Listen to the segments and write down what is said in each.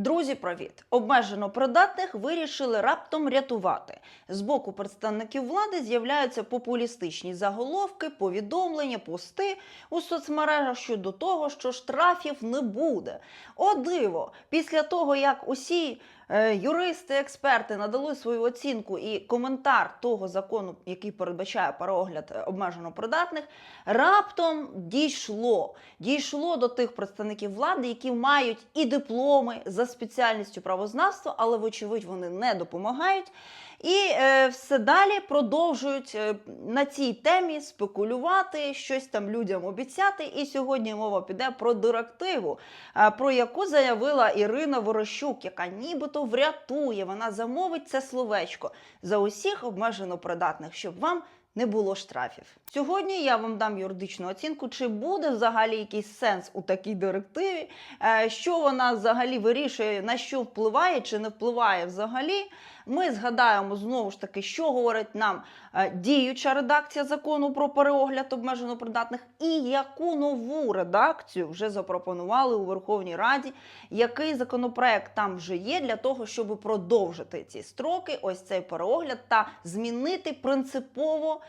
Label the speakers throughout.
Speaker 1: Друзі, привіт! Обмежено придатних вирішили раптом рятувати. З боку представників влади з'являються популістичні заголовки, повідомлення, пости у соцмережах щодо того, що штрафів не буде. О, диво! Після того, як усі юристи, експерти надали свою оцінку і коментар того закону, який передбачає переогляд е, обмежено придатних, раптом дійшло. Дійшло до тих представників влади, які мають і дипломи за спеціальністю правознавства, але, вочевидь, вони не допомагають. І е, все далі продовжують е, на цій темі спекулювати, щось там людям обіцяти. І сьогодні мова піде про директиву, е, про яку заявила Ірина Ворощук, яка нібито врятує, вона замовить це словечко за усіх обмежено придатних, щоб вам не було штрафів. Сьогодні я вам дам юридичну оцінку, чи буде взагалі якийсь сенс у такій директиві, е, що вона взагалі вирішує, на що впливає чи не впливає взагалі. Ми згадаємо знову ж таки, що говорить нам е, діюча редакція закону про переогляд обмежено придатних, і яку нову редакцію вже запропонували у Верховній Раді, який законопроект там вже є для того, щоб продовжити ці строки, ось цей переогляд та змінити принципово.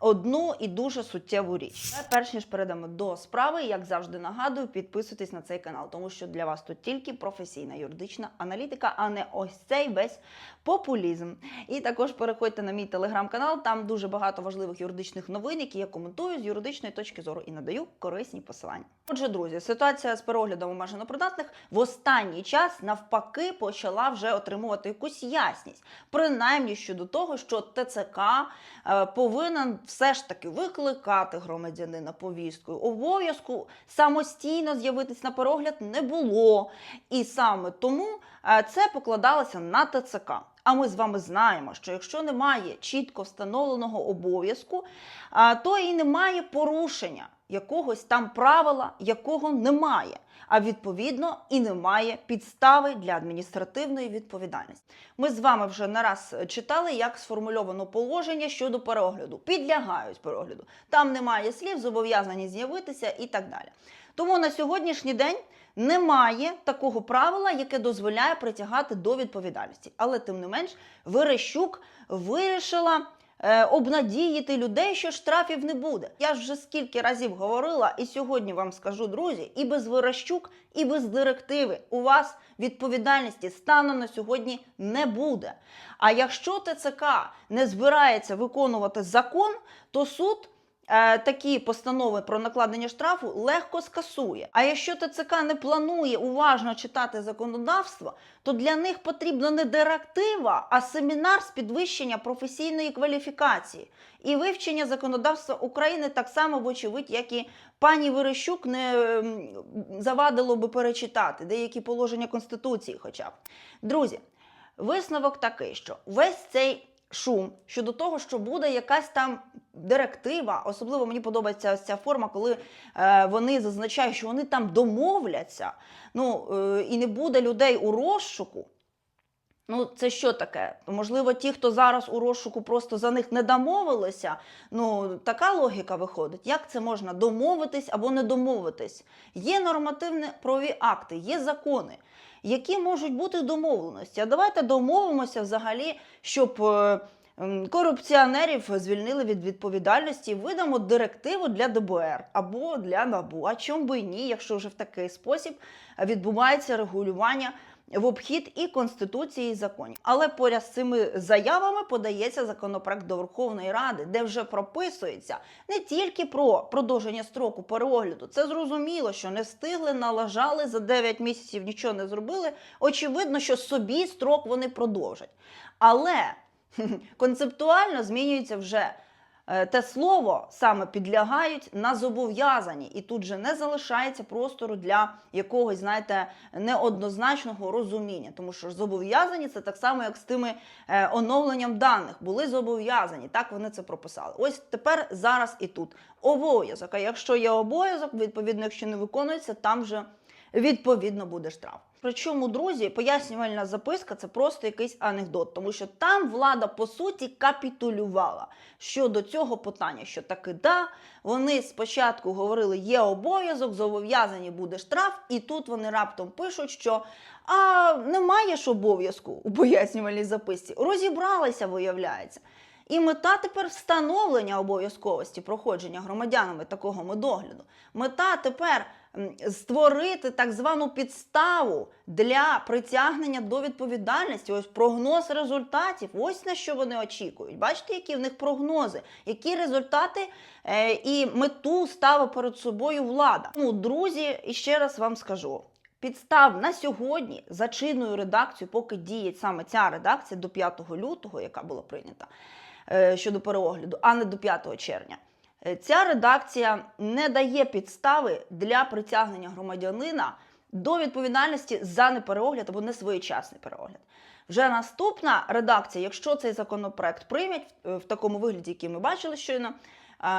Speaker 1: Одну і дуже суттєву річ. Перш ніж перейдемо до справи, як завжди нагадую, підписуйтесь на цей канал, тому що для вас тут тільки професійна юридична аналітика, а не ось цей весь популізм. І також переходьте на мій телеграм-канал. Там дуже багато важливих юридичних новин, які я коментую з юридичної точки зору і надаю корисні посилання. Отже, друзі, ситуація з переглядом обмежено придатних в останній час навпаки почала вже отримувати якусь ясність, принаймні щодо того, що ТЦК е, повинен все ж таки викликати громадянина повісткою. Обов'язку самостійно з'явитись на перегляд не було. І саме тому е, це покладалося на ТЦК. А ми з вами знаємо, що якщо немає чітко встановленого обов'язку, то і немає порушення якогось там правила, якого немає. А відповідно і немає підстави для адміністративної відповідальності. Ми з вами вже не раз читали, як сформульовано положення щодо переогляду. Підлягають переогляду. Там немає слів, зобов'язані з'явитися і так далі. Тому на сьогоднішній день немає такого правила, яке дозволяє притягати до відповідальності. Але тим не менш, Верещук вирішила обнадіяти людей, що штрафів не буде. Я ж вже скільки разів говорила, і сьогодні вам скажу, друзі, і без Верещук, і без директиви у вас відповідальності станом на сьогодні не буде. А якщо ТЦК не збирається виконувати закон, то суд е, такі постанови про накладення штрафу легко скасує. А якщо ТЦК не планує уважно читати законодавство, то для них потрібна не директива, а семінар з підвищення професійної кваліфікації і вивчення законодавства України так само, вочевидь, як і пані Верещук не ем, завадило би перечитати деякі положення Конституції, хоча б. Друзі, висновок такий, що весь цей шум щодо того, що буде якась там директива, особливо мені подобається ця форма, коли е, вони зазначають, що вони там домовляться, ну е, і не буде людей у розшуку. Ну, це що таке? Можливо, ті, хто зараз у розшуку просто за них не домовилися. Ну, така логіка виходить. Як це можна домовитись або не домовитись? Є нормативні правові акти, є закони, які можуть бути домовленості. А давайте домовимося взагалі, щоб е, корупціонерів звільнили від відповідальності і видамо директиву для ДБР або для НАБУ. А чому би і ні, якщо вже в такий спосіб відбувається регулювання в обхід і конституції і законів. Але поряд з цими заявами подається законопроект до Верховної Ради, де вже прописується не тільки про продовження строку переогляду. Це зрозуміло, що не встигли, налажали за 9 місяців, нічого не зробили. Очевидно, що собі строк вони продовжать. Але концептуально змінюється вже. Е, Те слово саме підлягають на зобов'язані, і тут же не залишається простору для якогось, знаєте, неоднозначного розуміння, тому що зобов'язані це так само, як з тими е, оновленням даних. Були зобов'язані, так вони це прописали. Ось тепер зараз і тут обов'язок. А якщо є обов'язок, відповідно, якщо не виконується, там вже відповідно буде штраф. Причому, друзі, пояснювальна записка це просто якийсь анекдот, тому що там влада по суті капітулювала щодо цього питання, що таки да, вони спочатку говорили, є обов'язок, зобов'язані буде штраф, і тут вони раптом пишуть, що а немає ж обов'язку у пояснювальній записці. Розібралися, виявляється. І мета тепер встановлення обов'язковості проходження громадянами такого медогляду. Мета тепер створити так звану підставу для притягнення до відповідальності. Ось прогноз результатів. Ось на що вони очікують. Бачите, які в них прогнози, які результати е, і мету ставить перед собою влада. Ну, друзі, і ще раз вам скажу. Підстав на сьогодні за чинною редакцією, поки діє саме ця редакція до 5 лютого, яка була прийнята е, щодо переогляду, а не до 5 червня. Е, Ця редакція не дає підстави для притягнення громадянина до відповідальності за непереогляд або несвоєчасний переогляд. Вже наступна редакція, якщо цей законопроект приймуть в- в такому вигляді, який ми бачили щойно, е,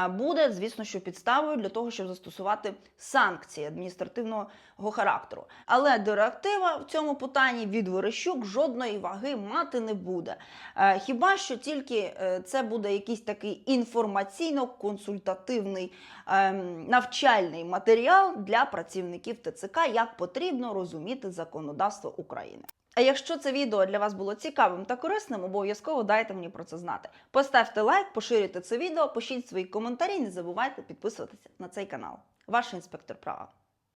Speaker 1: буде, звісно, що підставою для того, щоб застосувати санкції адміністративного характеру. Але директива в цьому питанні від Верещук жодної ваги мати не буде. Хіба що тільки е, це буде якийсь такий інформаційно-консультативний ем, навчальний матеріал для працівників ТЦК, як потрібно розуміти законодавство України. А якщо це відео для вас було цікавим та корисним, обов'язково дайте мені про це знати. Поставте лайк, поширюйте це відео, пишіть свої коментарі, і не забувайте підписуватися на цей канал. Ваш інспектор права.